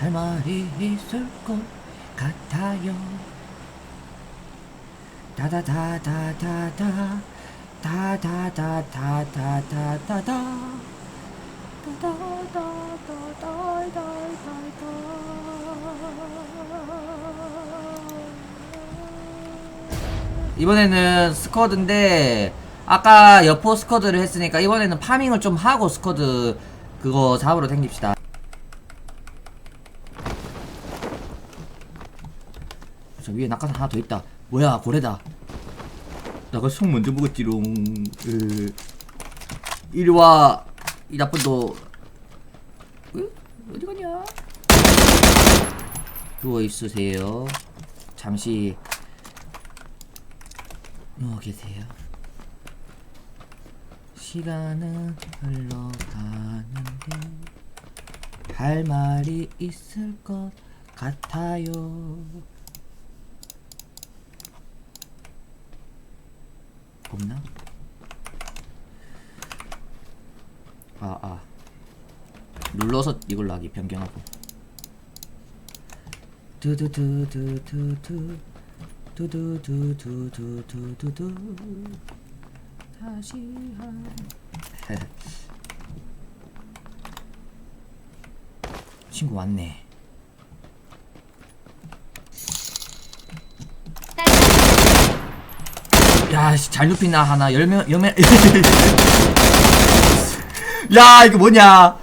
할 말이 있을 것 같아요. 다다다다다다 다다다다다다다다 이번에는 스쿼드인데 아까 여포 스쿼드를 했으니까 이번에는 파밍을 좀 하고 스쿼드 그거 잡으러 댕깁시다 저 위에 낙하산 하나 더 있다. 뭐야 고래다. 나가 속 먼저 먹었지롱. 으. 이리와 이 나쁜 도 으? 어디 가냐? 누워 있으세요. 잠시 누워 계세요. 시간은 흘러가는데 할 말이 있을 것 같아요 없나? 아, 아. 눌러서 이걸로 하기 변경하고. 두두두두두두. 두두두두두두두두. 다시 한. 친구 왔네. 야, 씨, 잘 눕히나 하나 열명 열명. 야, 이거 뭐냐?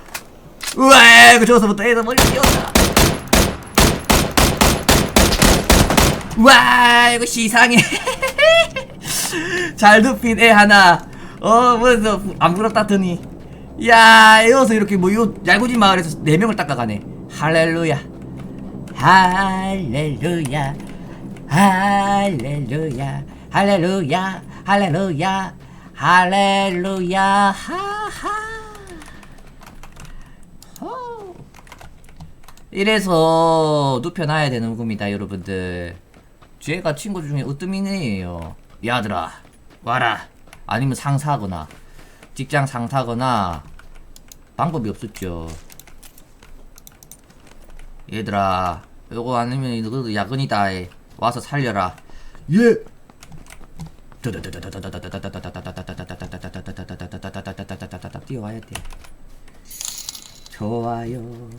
우와, 이거 저기서부터 애들 머리 뛰었다. 우와, 이거 시상해. 잘 눕힌 애 하나. 어, 뭐서 안 부럽다더니. 야, 이어서 이렇게 뭐요 얄구지 마을에서 네 명을 닦아가네. 할렐루야. 할렐루야. 할렐루야. 할렐루야. 할렐루야. 할렐루야. 하하. 호. 이래서 눕혀놔야 되는 겁니다, 여러분들. 쟤가 친구 중에 으뜸이네요. 야들아, 와라. 아니면 상사거나, 직장 상사거나, 방법이 없었죠. 얘들아, 요거 아니면 이거 야근이다. 와서 살려라. 예. 뛰어와야 돼. 좋아요.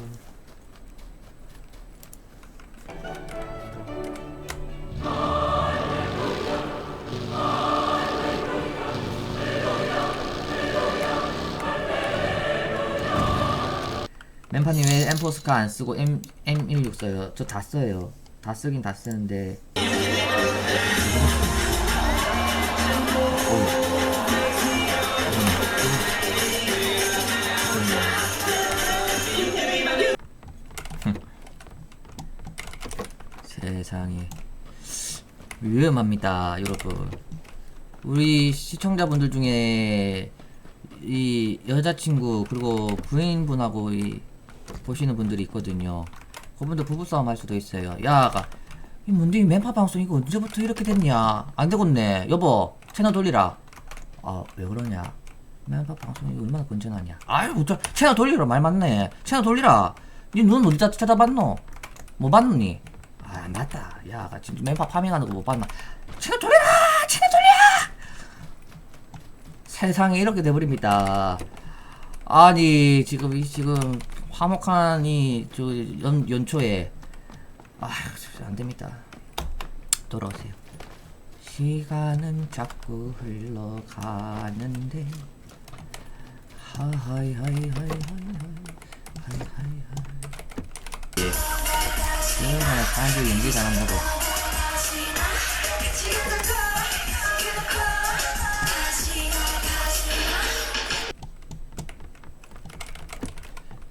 멤파님 왜 엠포스카 안 쓰고 M M16 써요? 저 다 써요. 다 쓰긴 다 쓰는데. 세상에 위험합니다, 여러분. 우리 시청자분들 중에 이 여자친구 그리고 부인분하고 이 보시는 분들이 있거든요. 그분들 부부싸움 할 수도 있어요. 야가 이 뭔데 이 멤파 방송 이거 언제부터 이렇게 됐냐? 안 되겠네. 여보 채널 돌리라. 아 왜 그러냐? 멤파 방송이 얼마나 건전하냐? 아유 저 채널 돌리라 말 맞네. 채널 돌리라. 니 눈 어디 다 쳐다봤노? 뭐 봤노니? 아, 안 봤다. 야, 가 진짜 멤파 파밍하는 거 못 봤나? 채널 돌려라! 채널 돌려! 세상에 이렇게 돼버립니다. 아니, 지금, 이, 지금, 화목한 이, 저, 연, 연초에. 아, 안 됩니다. 돌아오세요. 시간은 자꾸 흘러가는데. 하하이, 하이, 하이, 하이, 하이, 하이, 하이. 얼마나 사람들이 연기 잘한다고.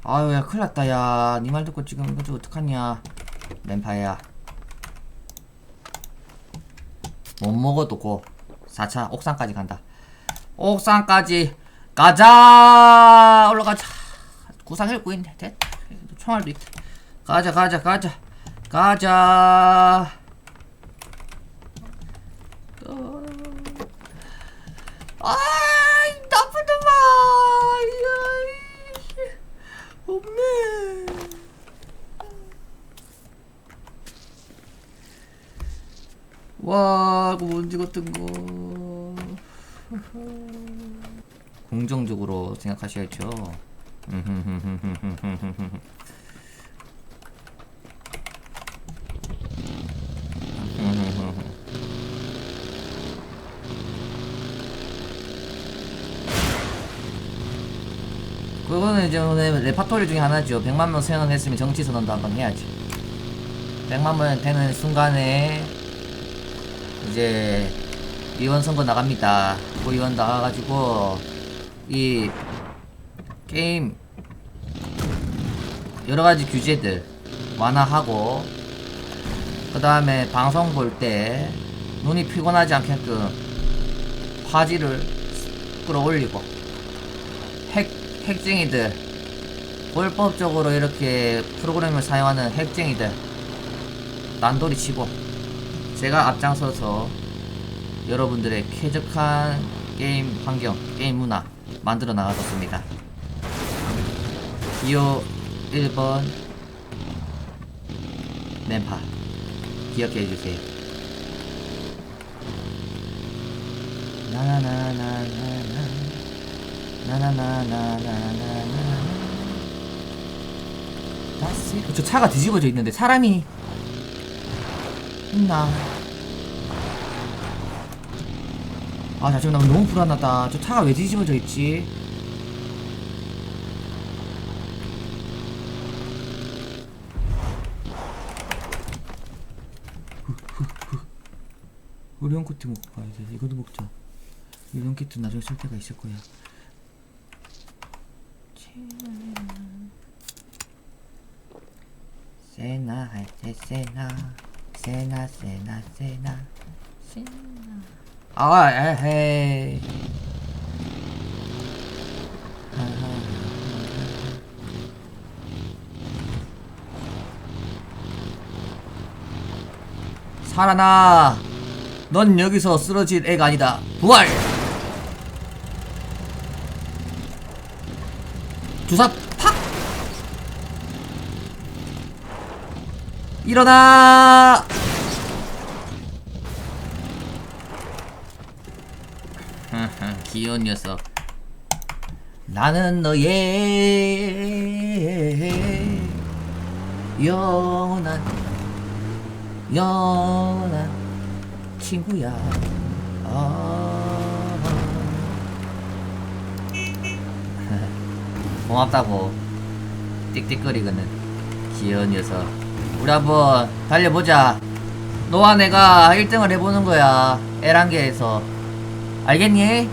아유, 야, 큰일 났다, 야. 니 말 듣고 지금 이거 좀 어떡하냐. 램파야. 못 먹어도 고. 4차 옥상까지 간다. 옥상까지 가자! 올라가자. 구상 읽고 있네. 됐다. 총알도 있다. 가자, 가자, 가자. 가자. 아, 나쁜 놈아. 없네. 와, 그 이거 뭔지 같은 거. 긍정적으로 생각하셔야죠. 그거는 이제 레파토리 중에 하나죠. 100만 명 생각했으면 정치 선언도 한번 해야지. 100만 명 되는 순간에 이제 의원 선거 나갑니다. 고의원 나가가지고 이 게임 여러 가지 규제들 완화하고 그 다음에 방송 볼 때 눈이 피곤하지 않게끔 화질을 끌어올리고 핵 핵쟁이들. 불법적으로 이렇게 프로그램을 사용하는 핵쟁이들. 난돌이 치고. 제가 앞장서서 여러분들의 쾌적한 게임 환경, 게임 문화 만들어 나가겠습니다. 기호 1번 멤파. 기억해 주세요. 나나나나나 나 나나나나나나나 다시 저 차가 뒤집어져 있는데 사람이 있나? 아, 자, 지금 나 너무 불안하다. 저 차가 왜 뒤집어져 있지? 의료용 키트 먹고 가야 돼. 이것도 먹자. 의료용 키트 나중에 쓸 때가 있을 거야. 세나 할 때 세나. 세나 세나 세나. 세나. 아 에헤이 살아나. 넌 여기서 쓰러질 애가 아니다. 부활 주사 팍! 일어나! 귀여운 녀석. 나는 너의 영원한 영원한 친구야. 아. 고맙다고 띡띡거리거든 귀여운 녀석 우리 한번 달려보자 너와 내가 1등을 해보는 거야 에란계에서 알겠니?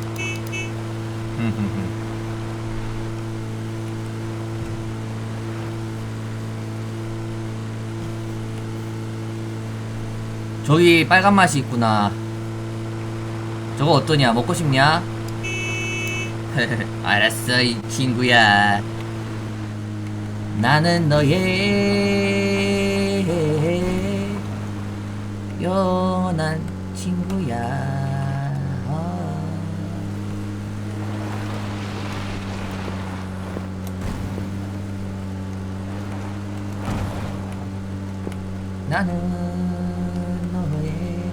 저기 빨간 맛이 있구나. 저거 어떠냐? 먹고 싶냐? 알았어, 이 친구야. 나는 너의 영원한 친구야. 나는 너의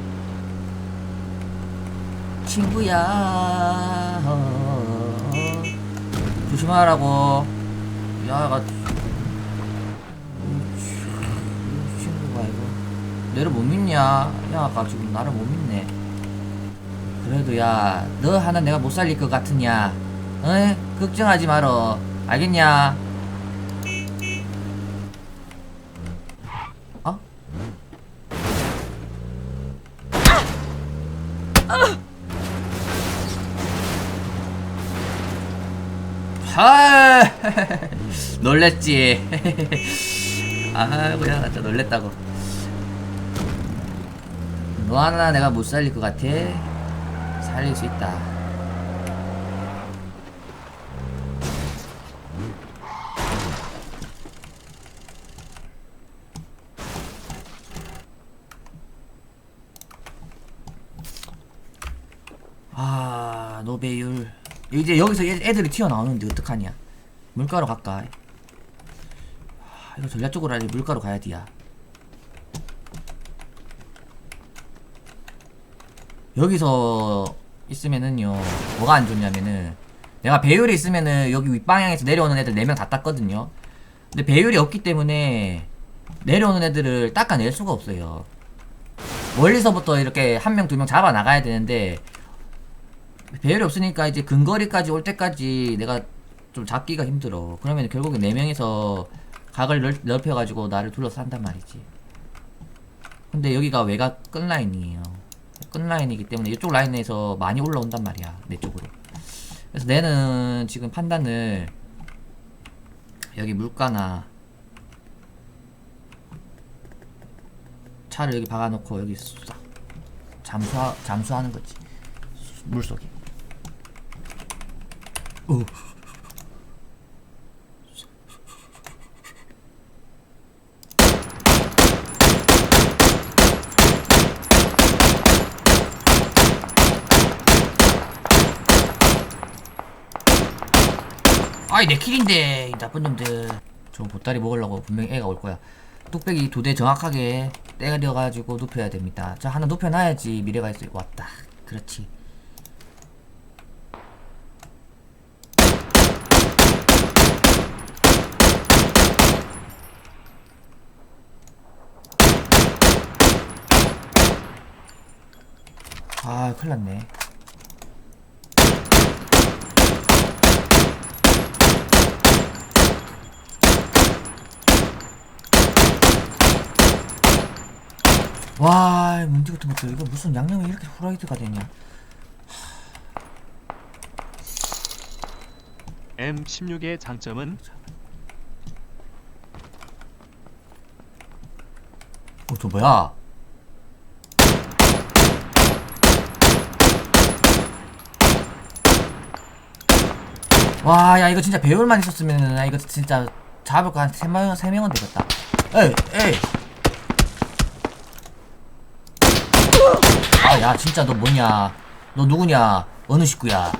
친구야. 조심하라고. 야가 이 친구가 이거 너를 못 믿냐? 야가 지금 나를 못 믿네. 그래도 야, 너 하나 내가 못 살릴 것 같으냐? 어? 걱정하지 말어. 알겠냐? 아, 놀랬지. 아이고야, 진짜 놀랬다고. 너 하나 내가 못 살릴 것 같아? 살릴 수 있다. 이제 여기서 애- 애들이 튀어나오는데 어떡하냐? 물가로 갈까? 아, 이거 전략적으로 아니 물가로 가야 돼야. 여기서 있으면은요 뭐가 안 좋냐면은 내가 배율이 있으면은 여기 윗방향에서 내려오는 애들 4명 다 땄거든요 근데 배율이 없기 때문에 내려오는 애들을 닦아낼 수가 없어요 멀리서부터 이렇게 한 명 두 명 잡아 나가야 되는데 배열이 없으니까 이제 근거리까지 올 때까지 내가 좀 잡기가 힘들어. 그러면 결국에 네 명이서 각을 넓, 넓혀가지고 나를 둘러싼단 말이지. 근데 여기가 외곽 끝 라인이에요. 끝 라인이기 때문에 이쪽 라인에서 많이 올라온단 말이야. 내 쪽으로. 그래서 내는 지금 판단을 여기 물가나 차를 여기 박아놓고 여기 싹 잠수하, 잠수하는 거지. 물속에. 어. 아이 내 킬인데 이 나쁜 놈들. 저 보따리 먹으려고 분명히 애가 올 거야. 뚝배기 두 대 정확하게 때려가지고 눕혀야 됩니다. 자 하나 눕혀놔야지 미래가 있어 왔다. 그렇지 아 큰일 났네. 와 문제 같은 것들 이거 무슨 양념이 이렇게 후라이드가 되냐. M16의 장점은? 어 저 뭐야 와 야 이거 진짜 배율만 있었으면 나 이거 진짜 잡을 거한 세명세 명은 되겠다 에이 에이 아 야 진짜 너 뭐냐 너 누구냐 어느 식구야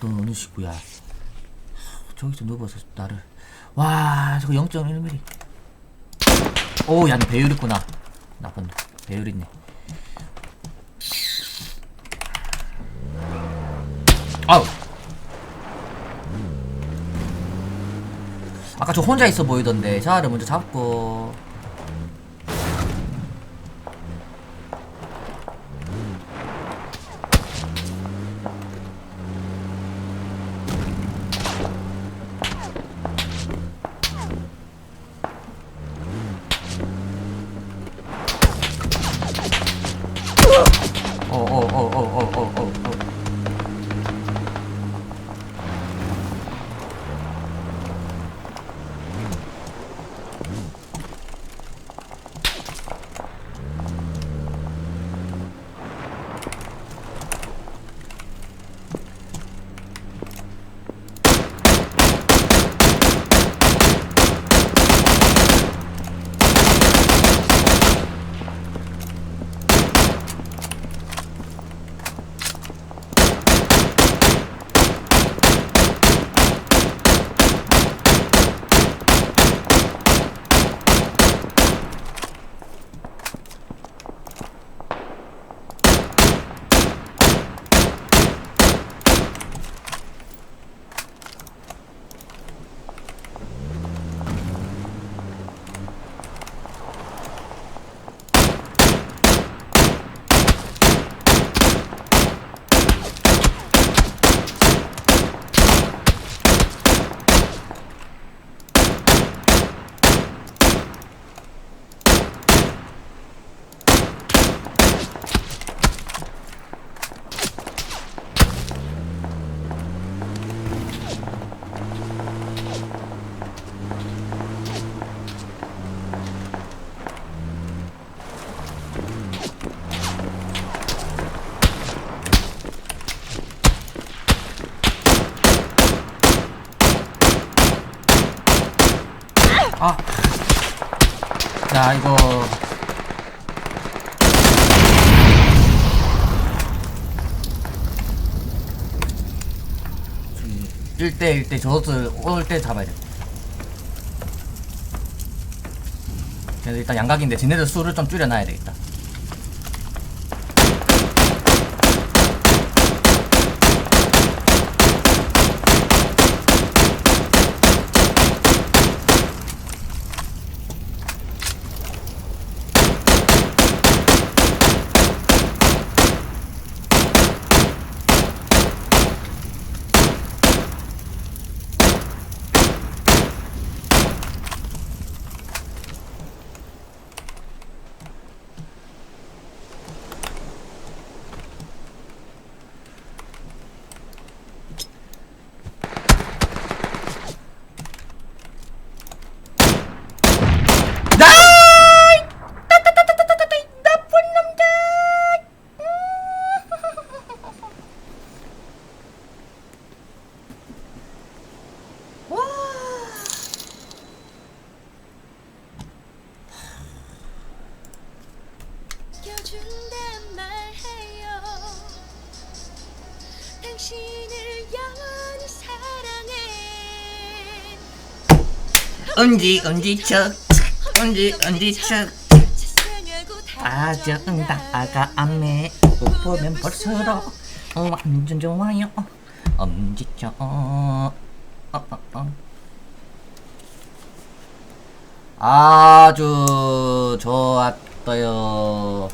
너 어느 식구야 하, 저기서 누워서 나를 와 저거 0.1mm 오, 야, 너 배율 있구나. 나쁜 놈. 배율 있네. 아우. 아까 저 혼자 있어 보이던데. 자를 먼저 잡고. 자, 이거. 일대일대 저것을 올 때 잡아야 돼. 그래서 일단 양각인데 쟤네들 수를 좀 줄여놔야 되겠다. 엄지 엄지척 엄지 엄지척 자상하고 다정다가 안매 못 보면 볼수록 완전 좋아요 엄지척 어, 어, 어. 아주 좋았어요